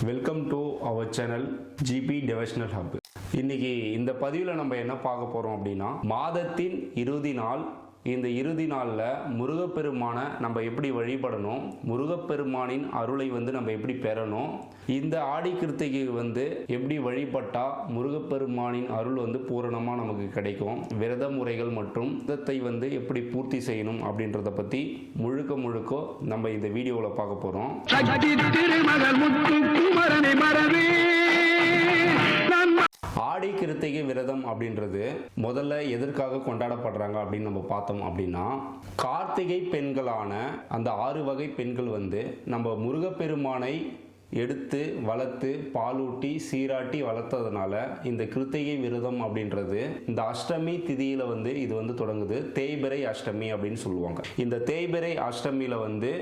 Welcome to our channel GP devotional hub இன்னைக்கு இந்த பதிவில் நம்ம என்ன பார்க்க போகிறோம் அப்படின்னா மாதத்தின் இறுதி நாள் இந்த இறுதி நாளில் முருகப்பெருமானை நம்ம எப்படி வழிபடணும்? முருகப்பெருமானின் அருளை வந்து நம்ம எப்படி பெறணும்? இந்த ஆடி கிருத்திகை வந்து எப்படி வழிபட்டால் முருகப்பெருமானின் அருள் வந்து பூரணமாக நமக்கு கிடைக்கும்? விரத முறைகள் மற்றும் விரதத்தை வந்து எப்படி பூர்த்தி செய்யணும் அப்படின்றத பற்றி முழுக்க முழுக்க நம்ம இந்த வீடியோவில் பார்க்க போகிறோம் ஆடை கிருத்திகை விரதம் அப்படின்றது முதல்ல எதற்காக கொண்டாடப்படுறாங்க அப்படின்னு நம்ம பார்த்தோம் அப்படின்னா கார்த்திகை பெண்களான அந்த ஆறு வகை பெண்கள் வந்து நம்ம முருகப்பெருமானை எடுத்து வளர்த்து பாலூட்டி சீராட்டி வளர்த்ததுனால இந்த கிருத்திகை விரதம் அப்படின்றது இந்த அஷ்டமி திதியில வந்து இது வந்து தொடங்குது. தேய்பிரை அஷ்டமி அப்படின்னு சொல்லுவாங்க. இந்த தேய்பிரை அஷ்டமியில வந்து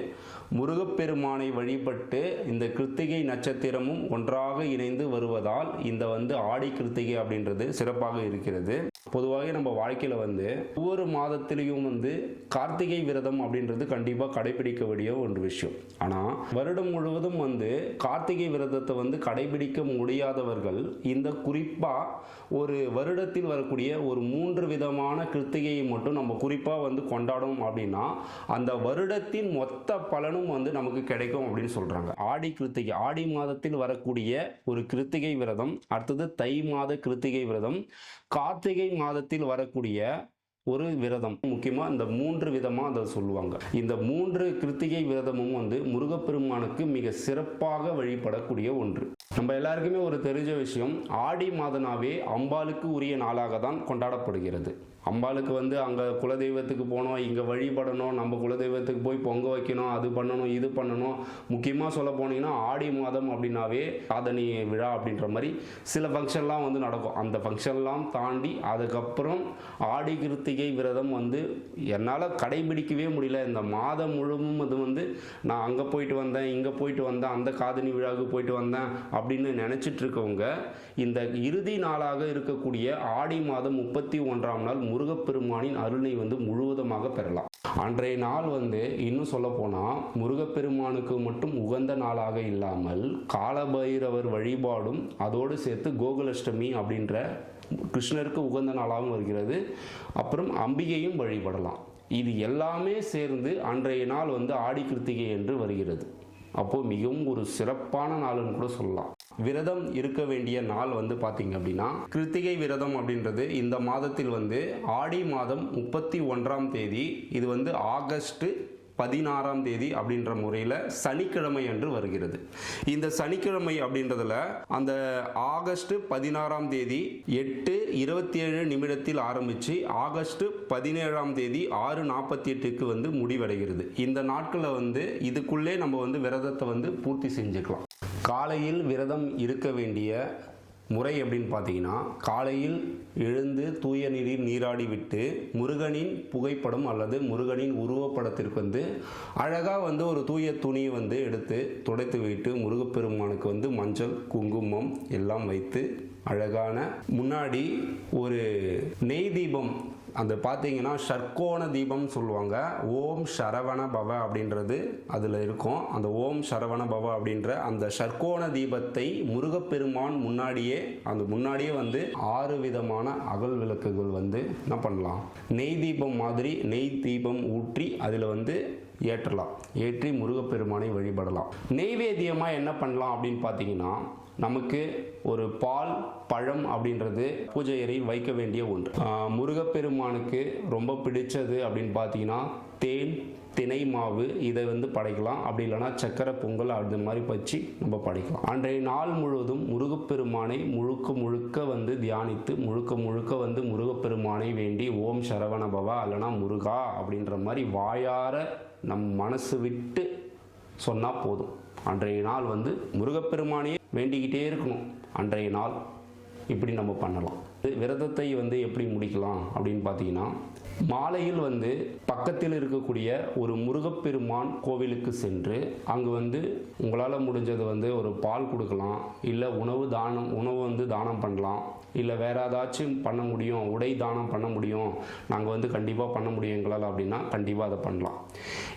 முருகப்பெருமானை வழிபட்டு இந்த கிருத்திகை நட்சத்திரமும் ஒன்றாக இணைந்து வருவதால் இந்த வந்து ஆடி கிருத்திகை அப்படின்றது சிறப்பாக இருக்கிறது. பொதுவாக நம்ம வாழ்க்கையில் வந்து ஒவ்வொரு மாதத்திலையும் வந்து கார்த்திகை விரதம் அப்படின்றது கண்டிப்பாக கடைபிடிக்க வேண்டிய ஒரு விஷயம். ஆனால் வருடம் முழுவதும் வந்து கார்த்திகை விரதத்தை வந்து கடைபிடிக்க முடியாதவர்கள் இந்த குறிப்பாக ஒரு வருடத்தில் வரக்கூடிய ஒரு மூன்று விதமான கிருத்திகையை மட்டும் நம்ம குறிப்பாக வந்து கொண்டாடும் அப்படின்னா அந்த வருடத்தின் மொத்த பலனும் வந்து நமக்கு கிடைக்கும் அப்படின்னு சொல்றாங்க. ஆடி கிருத்திகை ஆடி மாதத்தில் வரக்கூடிய ஒரு கிருத்திகை விரதம் அடுத்தது தை மாத கிருத்திகை விரதம் கார்த்திகை மாதத்தில் வரக்கூடிய ஒரு விரதம். முக்கியமாக இந்த மூன்று விதமா அதை சொல்லுவாங்க. இந்த மூன்று கிருத்திகை விரதமும் வந்து முருகப்பெருமானுக்கு மிக சிறப்பாக வழிபடக்கூடிய ஒன்று. நம்ம எல்லாருக்குமே ஒரு தெரிஞ்ச விஷயம் ஆடி மாதனாவே அம்பாளுக்கு உரிய நாளாக தான் கொண்டாடப்படுகிறது. அம்பாளுக்கு வந்து அங்கே குலதெய்வத்துக்கு போனோம் இங்கே வழிபடணும் நம்ம குலதெய்வத்துக்கு போய் பொங்க வைக்கணும் அது பண்ணணும் இது பண்ணணும். முக்கியமாக சொல்ல போனீங்கன்னா ஆடி மாதம் அப்படின்னாவே காதணி விழா அப்படின்ற மாதிரி சில ஃபங்க்ஷன்லாம் வந்து நடக்கும். அந்த ஃபங்க்ஷன்லாம் தாண்டி அதுக்கப்புறம் ஆடி கிருத்திகை விரதம் வந்து என்னால் கடைபிடிக்கவே முடியல. இந்த மாதம் முழுவதும் அது வந்து நான் அங்கே போயிட்டு வந்தேன் இங்கே போயிட்டு வந்தேன் அந்த காதணி விழாவுக்கு போயிட்டு வந்தேன் அப்படின்னு நினச்சிட்டு இருக்கவங்க இந்த இறுதி நாளாக இருக்கக்கூடிய ஆடி மாதம் முப்பத்தி ஒன்றாம் நாள் முருகப்பெருமானின் அருளை வந்து முழுவதுமாக பெறலாம். அன்றைய நாள் வந்து இன்னும் சொல்ல போனால் முருகப்பெருமானுக்கு மட்டும் உகந்த நாளாக இல்லாமல் காலபைரவர் வழிபாடும் அதோடு சேர்த்து கோகுலஷ்டமி அப்படின்ற கிருஷ்ணருக்கு உகந்த நாளாகவும் வருகிறது. அப்புறம் அம்பிகையும் வழிபடலாம். இது எல்லாமே சேர்ந்து அன்றைய நாள் வந்து ஆடி கிருத்திகை என்று வருகிறது. அப்போது மிகவும் ஒரு சிறப்பான நாள்னு கூட சொல்லலாம். விரதம் இருக்க வேண்டிய நாள் வந்து பார்த்தீங்க அப்படின்னா கிருத்திகை விரதம் அப்படின்றது இந்த மாதத்தில் வந்து ஆடி மாதம் முப்பத்தி ஒன்றாம் தேதி இது வந்து ஆகஸ்ட் பதினாறாம் தேதி அப்படின்ற முறையில் சனிக்கிழமை அன்று வருகிறது. இந்த சனிக்கிழமை அப்படின்றதுல அந்த ஆகஸ்ட் பதினாறாம் தேதி எட்டு இருபத்தி ஏழு நிமிடத்தில் ஆரம்பித்து ஆகஸ்ட் பதினேழாம் தேதி ஆறு நாற்பத்தி எட்டுக்கு வந்து முடிவடைகிறது. இந்த நாட்களில் வந்து இதுக்குள்ளே நம்ம வந்து விரதத்தை வந்து பூர்த்தி செஞ்சுக்கலாம். காலையில் விரதம் இருக்க வேண்டிய முறை அப்படின்னு பார்த்தீங்கன்னா காலையில் எழுந்து தூய நீரில் நீராடி விட்டு முருகனின் புகைப்படம் அல்லது முருகனின் உருவப்படத்திற்கு வந்து அழகாக வந்து ஒரு தூய துணியை வந்து எடுத்து துடைத்து விட்டு முருகப்பெருமானுக்கு வந்து மஞ்சள் குங்குமம் எல்லாம் வைத்து அழகான முன்னாடி ஒரு நெய் தீபம் அந்த பார்த்தீங்கன்னா ஷர்க்கோண தீபம்னு சொல்லுவாங்க. ஓம் சரவண பவ அப்படின்றது அதில் இருக்கும். அந்த ஓம் சரவண பவ அப்படின்ற அந்த ஷர்க்கோண தீபத்தை முருகப்பெருமான் முன்னாடியே அந்த முன்னாடியே வந்து ஆறு விதமான அகல் விளக்குகள் வந்து என்ன பண்ணலாம்? நெய் தீபம் மாதிரி நெய் தீபம் ஊற்றி அதில் வந்து ஏற்றலாம். ஏற்றி முருகப்பெருமானை வழிபடலாம். நெய்வேத்தியமாக என்ன பண்ணலாம் அப்படின்னு பார்த்தீங்கன்னா நமக்கு ஒரு பால் பழம் அப்படின்றது பூஜை அறையில் வைக்க வேண்டிய ஒன்று. முருகப்பெருமானுக்கு ரொம்ப பிடிச்சது அப்படின்னு பார்த்தீங்கன்னா தேன் தினை மாவு இதை வந்து படைக்கலாம். அப்படி இல்லைன்னா சக்கரை பொங்கல் அது மாதிரி வச்சு நம்ம படைக்கலாம். அன்றைய நாள் முழுவதும் முருகப்பெருமானை முழுக்க முழுக்க வந்து தியானித்து முழுக்க முழுக்க வந்து முருகப்பெருமானை வேண்டி ஓம் சரவண பவா இல்லைனா முருகா அப்படின்ற மாதிரி வாயார நம் மனசு விட்டு சொன்னால் போதும். அன்றைய நாள் வந்து முருகப்பெருமானையே வேண்டிக்கிட்டே இருக்கணும். அன்றைய நாள் இப்படி நம்ம பண்ணலாம். விரதத்தை வந்து எப்படி முடிக்கலாம் அப்படின்னு பார்த்தீங்கன்னா மாலையில் வந்து பக்கத்தில் இருக்கக்கூடிய ஒரு முருகப்பெருமான் கோவிலுக்கு சென்று அங்கு வந்து உங்களால் முடிஞ்சது வந்து ஒரு பால் கொடுக்கலாம் இல்லை உணவு தானம் உணவு வந்து தானம் பண்ணலாம் இல்லை வேற ஏதாச்சும் பண்ண முடியும் உடை தானம் பண்ண முடியும் நாங்கள் வந்து கண்டிப்பாக பண்ண முடியும் எங்களால் அப்படின்னா கண்டிப்பாக அதை பண்ணலாம்.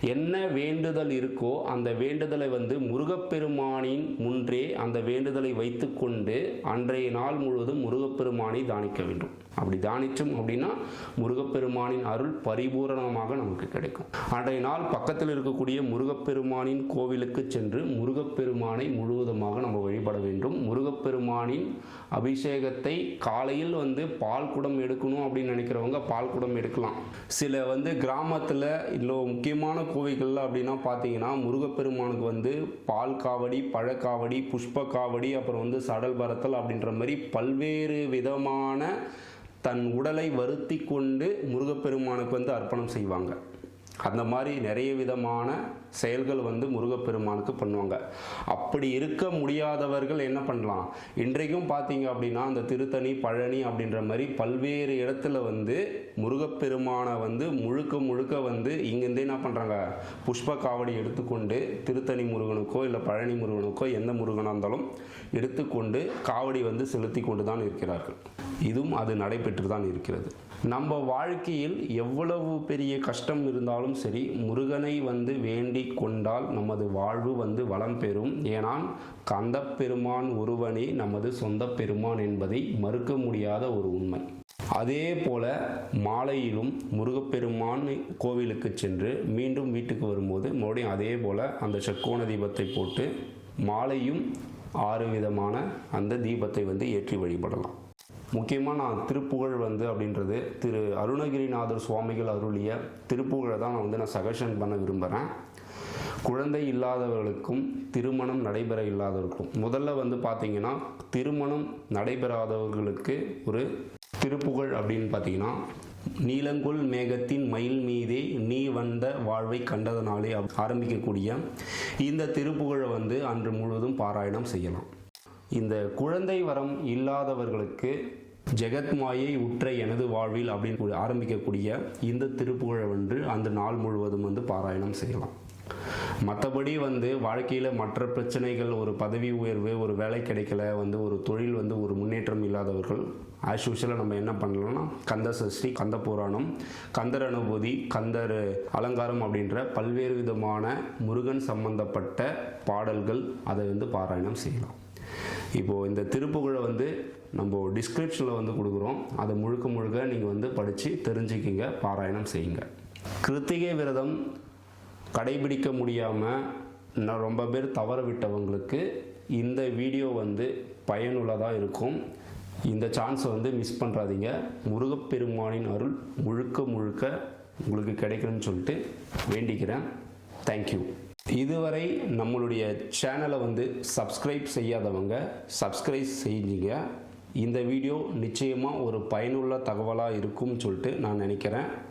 என்ன வேண்டுதல் இருக்கோ அந்த வேண்டுதலை வந்து முருகப்பெருமானின் முன்றே அந்த வேண்டுதலை வைத்துக்கொண்டு அன்றைய நாள் முழுவதும் முருகப்பெருமானை தானிக்க வேண்டும். அப்படி தானிச்சோம் அப்படின்னா முருகப்பெருமானின் அருள் பரிபூரணமாக நமக்கு கிடைக்கும். அன்றைய நாள் பக்கத்தில் இருக்கக்கூடிய முருகப்பெருமானின் கோவிலுக்கு சென்று முருகப்பெருமானை முழுவதுமாக நம்ம வழிபட வேண்டும். முருகப்பெருமானின் அபிஷேகத்தை காலையில் வந்து பால் குடம் எடுக்கணும் அப்படின்னு நினைக்கிறவங்க பால் குடம் எடுக்கலாம். சில வந்து கிராமத்தில் இல்லை முக்கியமான கோவில்கள் அப்படின்னா பார்த்தீங்கன்னா முருகப்பெருமானுக்கு வந்து பால் காவடி பழக்காவடி புஷ்ப காவடி அப்புறம் வந்து சடல் பரத்தல் அப்படின்ற மாதிரி பல்வேறு விதமான தன் உடலை வருத்தி கொண்டு முருகப்பெருமானுக்கு வந்து அர்ப்பணம் செய்வாங்க. அந்த மாதிரி நிறைய விதமான செயல்கள் வந்து முருகப்பெருமானுக்கு பண்ணுவாங்க. அப்படி இருக்க முடியாதவர்கள் என்ன பண்ணலாம்? இன்றைக்கும் பார்த்தீங்க அப்படின்னா அந்த திருத்தணி பழனி அப்படின்ற மாதிரி பல்வேறு இடத்துல வந்து முருகப்பெருமானை வந்து முழுக்க முழுக்க வந்து இங்கேருந்தே என்ன பண்ணுறாங்க புஷ்ப காவடி எடுத்துக்கொண்டு திருத்தணி முருகனுக்கோ இல்லை பழனி முருகனுக்கோ எந்த முருகனாக இருந்தாலும் எடுத்துக்கொண்டு காவடி வந்து செலுத்தி கொண்டு தான் இருக்கிறார்கள். இதுவும் அது நடைபெற்று தான் இருக்கிறது. நம்ம வாழ்க்கையில் எவ்வளவு பெரிய கஷ்டம் இருந்தாலும் சரி முருகனை வந்து வேண்டி கொண்டால் நமது வாழ்வு வந்து வளம் பெறும். ஏனால் கந்த பெருமான் ஒருவனே நமது சொந்த பெருமான் என்பதை மறுக்க முடியாத ஒரு உண்மை. அதே போல மாலையிலும் முருகப்பெருமான் கோவிலுக்கு சென்று மீண்டும் வீட்டுக்கு வரும்போது மறுபடியும் அதே போல அந்த செக்கோண தீபத்தை போட்டு மாலையும் ஆறு விதமான அந்த தீபத்தை வந்து ஏற்றி வழிபடலாம். முக்கியமாக நான் திருப்புகழ் வந்து அப்படின்றது திரு அருணகிரிநாதர் சுவாமிகள் அருளிய திருப்புகழை தான் நான் வந்து நான் சஜஷன் பண்ண விரும்புகிறேன் குழந்தை இல்லாதவர்களுக்கும் திருமணம் நடைபெற இல்லாதவர்களுக்கும். முதல்ல வந்து பார்த்தீங்கன்னா திருமணம் நடைபெறாதவர்களுக்கு ஒரு திருப்புகழ் அப்படின்னு பார்த்தீங்கன்னா நீலங்குள் மேகத்தின் மயில் மீதே நீ வந்த வாழ்வை கண்டதனாலே ஆரம்பிக்கக்கூடிய இந்த திருப்புகழை வந்து அன்று முழுவதும் பாராயணம் செய்யலாம். இந்த குழந்தை வரம் இல்லாதவர்களுக்கு ஜெகத்மாயை உற்ற எனது வாழ்வில் அப்படின்னு ஆரம்பிக்கக்கூடிய இந்த திருப்புகழை வந்து அந்த நாள் முழுவதும் வந்து பாராயணம் செய்யலாம். மற்றபடி வந்து வாழ்க்கையில் மற்ற பிரச்சனைகள் ஒரு பதவி உயர்வு ஒரு வேலை கிடைக்கல வந்து ஒரு தொழில் வந்து ஒரு முன்னேற்றம் இல்லாதவர்கள் ஆஸ் யூஷுவலாக நம்ம என்ன பண்ணலாம்னா கந்த சஷ்டி கந்த புராணம் கந்தர் அனுபூதி கந்தர் அலங்காரம் அப்படின்ற பல்வேறு விதமான முருகன் சம்பந்தப்பட்ட பாடல்கள் அதை வந்து பாராயணம் செய்யலாம். இப்போது இந்த திருப்புகழை வந்து நம்ம டிஸ்கிரிப்ஷனில் வந்து கொடுக்குறோம். அதை முழுக்க முழுக்க நீங்கள் வந்து படித்து தெரிஞ்சுக்கிங்க பாராயணம் செய்யுங்க. கிருத்திகை விரதம் கடைபிடிக்க முடியாமல் நான் ரொம்ப பேர் தவற விட்டவங்களுக்கு இந்த வீடியோ வந்து பயனுள்ளதாக இருக்கும். இந்த சான்ஸை வந்து மிஸ் பண்ணுறாதீங்க முருகப்பெருமானின் அருள் முழுக்க முழுக்க உங்களுக்கு கிடைக்கணும்னு சொல்லிட்டு வேண்டிக்கிறேன். தேங்க்யூ இதுவரை நம்மளுடைய சேனலை வந்து சப்ஸ்கிரைப் செய்யாதவங்க சப்ஸ்கிரைப் செஞ்சீங்க. இந்த வீடியோ நிச்சயமாக ஒரு பயனுள்ள தகவலாக இருக்கும்னு சொல்லிட்டு நான் நினைக்கிறேன்.